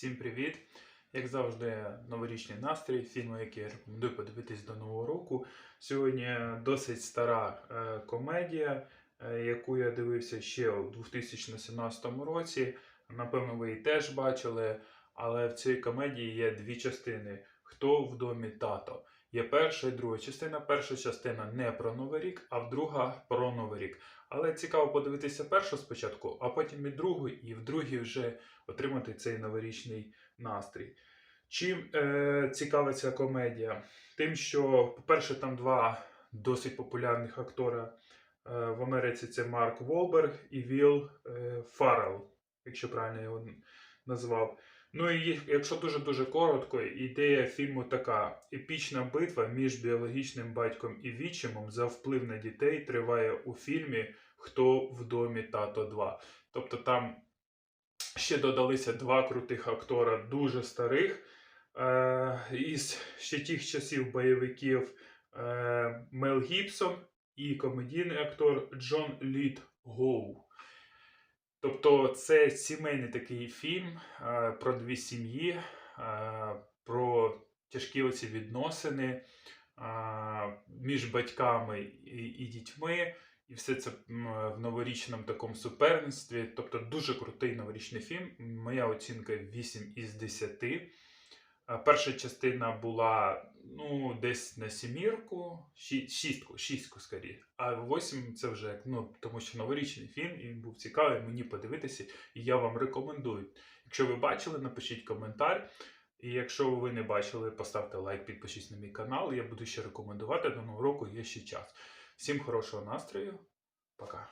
Всім привіт! Як завжди, новорічний настрій, фільми, які я рекомендую подивитись до Нового року. Сьогодні досить стара е, комедія, е, яку я дивився ще у 2017 році. Напевно, ви її теж бачили, але в цій комедії є дві частини: Хто в домі тато. Є перша і друга частина. Перша частина не про Новий рік, а друга про Новий рік. Але цікаво подивитися першу спочатку, а потім і другу, і в другій вже отримати цей новорічний настрій. Чим е, цікава ця комедія? Тим, що, по-перше, там два досить популярних актора е, в Америці це Марк Волберг і Вілл е, Фаррелл, якщо правильно його назвав. Ну і якщо дуже-дуже коротко, ідея фільму така: епічна битва між біологічним батьком і відчимом за вплив на дітей триває у фільмі Хто в домі тато 2. Тобто там ще додалися два крутих актора, дуже старих. Е, із ще тих часів бойовиків е, Мел Гібсон і комедійний актор Джон Лід Гоу. Тобто це сімейний такий фільм е, про дві сім'ї, е, про тяжкі оці відносини е, між батьками і, і дітьми. І все це в новорічному такому суперництві. Тобто дуже крутий новорічний фільм. Моя оцінка 8 із 10. Перша частина була ну, десь на сімірку, ші- шістку, шістку скоріше. А восім це вже ну, тому що новорічний фільм, і він був цікавий мені подивитися, і я вам рекомендую. Якщо ви бачили, напишіть коментар. І якщо ви не бачили, поставте лайк, підпишіться на мій канал. Я буду ще рекомендувати до нового року, є ще час. Всім хорошого настрою. Пока.